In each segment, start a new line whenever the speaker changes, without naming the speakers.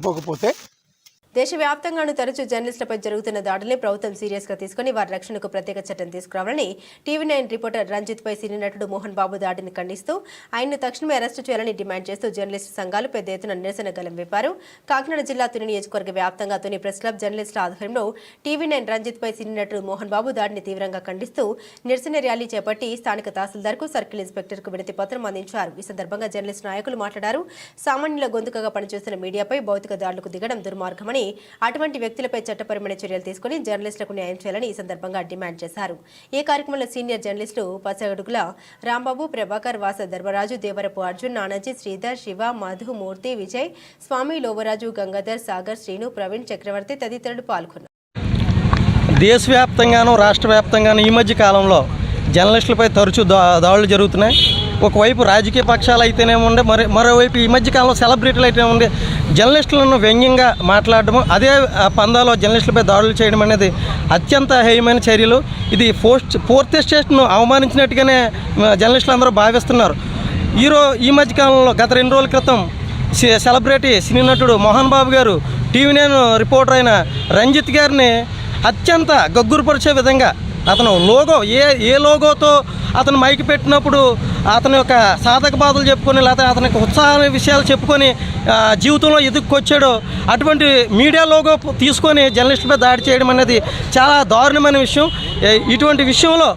ఇవ్వకపోతే
దేశవ్యాప్తంగాను తరచూ జర్నలిస్టులపై జరుగుతున్న దాడుల్ని ప్రభుత్వం సీరియస్గా తీసుకుని వారి రక్షణకు ప్రత్యేక చట్టం తీసుకురావాలని టీవీ నైన్ రిపోర్టర్ రంజిత్ పై సినీ నటుడు మోహన్ బాబు దాడిని ఖండిస్తూ ఆయన్ను తక్షణమే అరెస్టు చేయాలని డిమాండ్ చేస్తూ జర్నలిస్టు సంఘాలు పెద్ద ఎత్తున నిరసన గలం విప్పారు. కాకినాడ జిల్లా తుని నియోజకవర్గ వ్యాప్తంగా తుని ప్రెస్ క్లబ్ జర్నలిస్టుల ఆధ్వర్యంలో టీవీ నైన్ రంజిత్ పై సినీ నటుడు మోహన్ బాబు దాడిని తీవ్రంగా ఖండిస్తూ నిరసన ర్యాలీ చేపట్టి స్థానిక తహసీల్దార్కు సర్కిల్ ఇన్స్పెక్టర్కు వినతి పత్రం అందించారు. ఈ సందర్భంగా జర్నలిస్టు నాయకులు మాట్లాడారు. సామాన్యుల గొంతుకగా పనిచేస్తున్న మీడియాపై భౌతిక దాడులకు దిగడం దుర్మార్గమని అటువంటి వ్యక్తులపై చట్టపరమైన చర్యలు తీసుకుని జర్నలిస్టులకు న్యాయం చేయాలని ఈ సందర్భంగా డిమాండ్ చేశారు. ఈ కార్యక్రమంలో సీనియర్ జర్నలిస్టులు పసగడుగుల రాంబాబు ప్రభాకర్ వాస ధర్మరాజు దేవరపు అర్జున్ నానాజీ శ్రీధర్ శివ మధు మూర్తి విజయ్ స్వామి లోవరాజు గంగాధర్ సాగర్ శ్రీను ప్రవీణ్ చక్రవర్తి తదితరులు పాల్గొన్నారు.
దేశవ్యాప్తంగాను రాష్ట్ర వ్యాప్తంగాను ఈ మధ్య కాలంలో జర్నలిస్టులపై తరచూ దా దాడులు జరుగుతున్నాయి. ఒకవైపు రాజకీయ పక్షాలు అయితేనేముండే మరి మరోవైపు ఈ మధ్య కాలంలో సెలబ్రిటీలు అయితే ఉండే. జర్నలిస్టులను వ్యంగ్యంగా మాట్లాడడం అదే పందాలో జర్నలిస్టులపై దాడులు చేయడం అనేది అత్యంత హేయమైన చర్యలు. ఇది పోస్ట్ ఫోర్త్ స్టేట్ను అవమానించినట్టుగానే జర్నలిస్టులు అందరూ భావిస్తున్నారు. ఈరో ఈ మధ్యకాలంలో గత రెండు రోజుల క్రితం సెలబ్రిటీ సినీ నటుడు మోహన్ బాబు గారు టీవీ నేను రిపోర్టర్ అయిన రంజిత్ గారిని అత్యంత గగ్గురుపరిచే విధంగా అతను లోగో ఏ ఏ లోగోతో అతను మైకి పెట్టినప్పుడు అతని యొక్క సాధక బాధలు చెప్పుకొని లేకపోతే అతని ఉత్సాహ విషయాలు చెప్పుకొని జీవితంలో ఎదుర్కొచ్చాడో అటువంటి మీడియా లోగో తీసుకొని జర్నలిస్టులపై దాడి చేయడం అనేది చాలా దారుణమైన విషయం. ఇటువంటి విషయంలో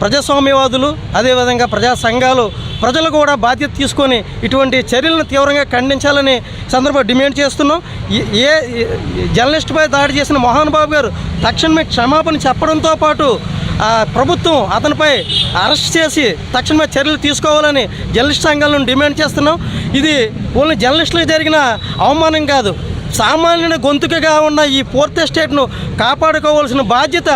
ప్రజాస్వామ్యవాదులు అదేవిధంగా ప్రజా సంఘాలు ప్రజలు కూడా బాధ్యత తీసుకొని ఇటువంటి చర్యలను తీవ్రంగా ఖండించాలని సందర్భంగా డిమాండ్ చేస్తున్నాం. ఏ- ఏ జర్నలిస్టుపై దాడి చేసిన మోహన్ బాబు గారు తక్షణమే క్షమాపణ చెప్పడంతో పాటు ప్రభుత్వం అతనిపై అరెస్ట్ చేసి తక్షణమే చర్యలు తీసుకోవాలని జర్నలిస్ట్ సంఘాలను డిమాండ్ చేస్తున్నాం. ఇది ఓన్లీ జర్నలిస్టులకు జరిగిన అవమానం కాదు. సామాన్యుని గొంతుకగా ఉన్న ఈ ఫోర్త్ ఎస్టేట్ను కాపాడుకోవాల్సిన బాధ్యత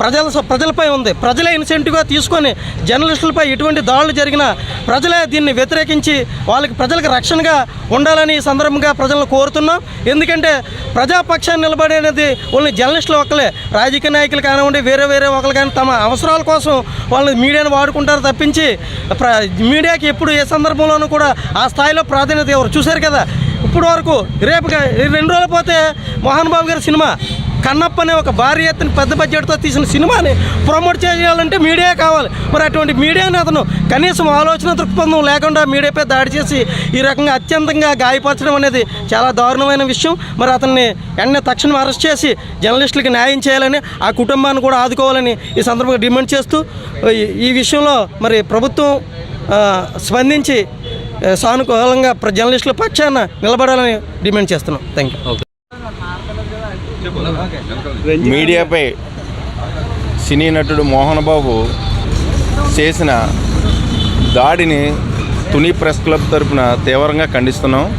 ప్రజల ప్రజలపై ఉంది. ప్రజలే ఇన్సెంటివ్గా తీసుకొని జర్నలిస్టులపై ఎటువంటి దాడులు జరిగినా ప్రజలే దీన్ని వ్యతిరేకించి వాళ్ళకి ప్రజలకు రక్షణగా ఉండాలని ఈ సందర్భంగా ప్రజలను కోరుతున్నాం. ఎందుకంటే ప్రజాపక్షాన్ని నిలబడేది ఓన్లీ జర్నలిస్టులు ఒక్కలే. రాజకీయ నాయకులు కానివ్వండి వేరే వేరే ఒకరు కానీ తమ అవసరాల కోసం వాళ్ళు మీడియాను వాడుకుంటారు తప్పించి ప్ర మీడియాకి ఎప్పుడు ఏ సందర్భంలోనూ కూడా ఆ స్థాయిలో ప్రాధాన్యత ఎవరు చూశారు కదా? ఇప్పటి వరకు రేపు రెండు రోజులు పోతే మోహన్ బాబు గారి సినిమా కన్నప్ప అనే ఒక భారీ ఎత్తున పెద్ద బడ్జెట్తో తీసిన సినిమాని ప్రమోట్ చేయాలంటే మీడియా కావాలి. మరి అటువంటి మీడియాని అతను కనీసం ఆలోచన దృక్పథం లేకుండా మీడియాపై దాడి చేసి ఈ రకంగా అత్యంతంగా గాయపరచడం అనేది చాలా దారుణమైన విషయం. మరి అతన్ని వెంటనే తక్షణం అరెస్ట్ చేసి జర్నలిస్టులకి న్యాయం చేయాలని ఆ కుటుంబాన్ని కూడా ఆదుకోవాలని ఈ సందర్భంగా డిమాండ్ చేస్తూ ఈ- విషయంలో మరి ప్రభుత్వం స్పందించి సానుకూలంగా ప్ర- జర్నలిస్టుల పక్షాన నిలబడాలని డిమాండ్ చేస్తున్నాం. థ్యాంక్ యూ
మీడియాపై సినీ నటుడు మోహన్ బాబు చేసిన దాడిని తుని ప్రెస్ క్లబ్ తరపున తీవ్రంగా ఖండిస్తున్నాం.